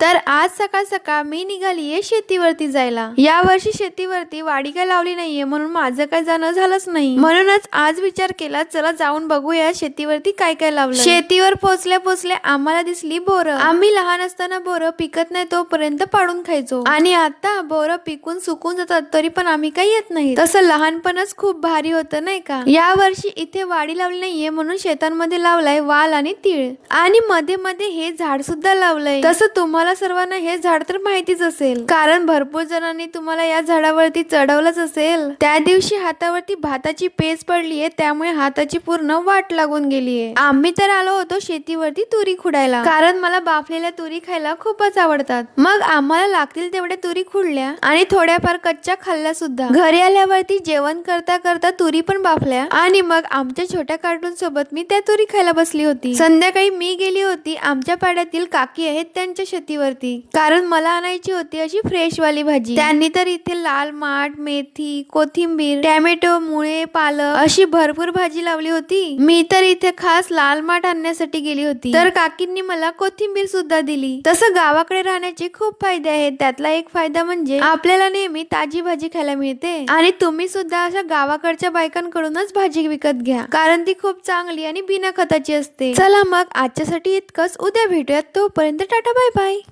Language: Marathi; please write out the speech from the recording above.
तर आज सकाळ सकाळ मी निघालीये शेतीवरती जायला. या वर्षी शेतीवरती वाडी काय लावली नाहीये म्हणून माझं काय जाणं झालंच नाही. म्हणूनच आज विचार केला चला जाऊन बघूया शेतीवरती काय काय लावलं शेतीवर पोचल्या पोचल्या आम्हाला दिसली बोरं. आम्ही लहान असताना बोरं पिकत नाही तोपर्यंत पाडून खायचो. आणि आता बोरं पिकून सुकून जातात तरी पण आम्ही काही येत नाही तसं लहानपणच खूप भारी होतं नाही का? या वर्षी इथे वाडी लावली नाहीये म्हणून शेतांमध्ये लावलाय वाल आणि तीळ. आणि मध्ये मध्ये हे झाड सुद्धा लावलंय. तसं तुम्हाला सर्वांना हे झाड तर माहितीच असेल. कारण भरपूर जणांनी तुम्हाला या झाडावरती चढवलंच असेल. त्या दिवशी हातावरती भाताची पेज पडलीये त्यामुळे हाताची पूर्ण वाट लागून गेलीये. आम्ही तर आलो होतो शेतीवरती तुरी खुडायला. कारण मला बाफलेल्या तुरी खायला खूपच आवडतात. मग आम्हाला लागतील तेवढ्या तुरी खुडल्या आणि थोड्याफार कच्च्या खाल्ल्या सुद्धा. घरी आल्यावरती जेवण करता करता तुरी पण बाफल्या आणि मग आमच्या छोट्या कार्टून सोबत मी त्या तुरी खायला बसली होती. संध्याकाळी मी गेली होती. आमच्या पाड्यातील काकी आहेत त्यांच्या भाजीवरती. कारण मला आणायची होती अशी फ्रेश वाली भाजी. त्यांनी तर इथे लाल माठ मेथी कोथिंबीर टॅमॅटो मुळे पालक अशी भरपूर भाजी लावली होती. मी तर इथे खास लाल माठ आणण्यासाठी गेली होती. तर काकींनी मला कोथिंबीर सुद्धा दिली. तसं गावाकडे राहण्याचे खूप फायदे आहेत. त्यातला एक फायदा म्हणजे आपल्याला नेहमी ताजी भाजी खायला मिळते. आणि तुम्ही सुद्धा अशा गावाकडच्या बायकांकडूनच भाजी विकत घ्या. कारण ती खूप चांगली आणि बिना खताची असते. चला मग आजच्यासाठी इतकंच. उद्या भेटूयात तोपर्यंत टाटा बाय बाय.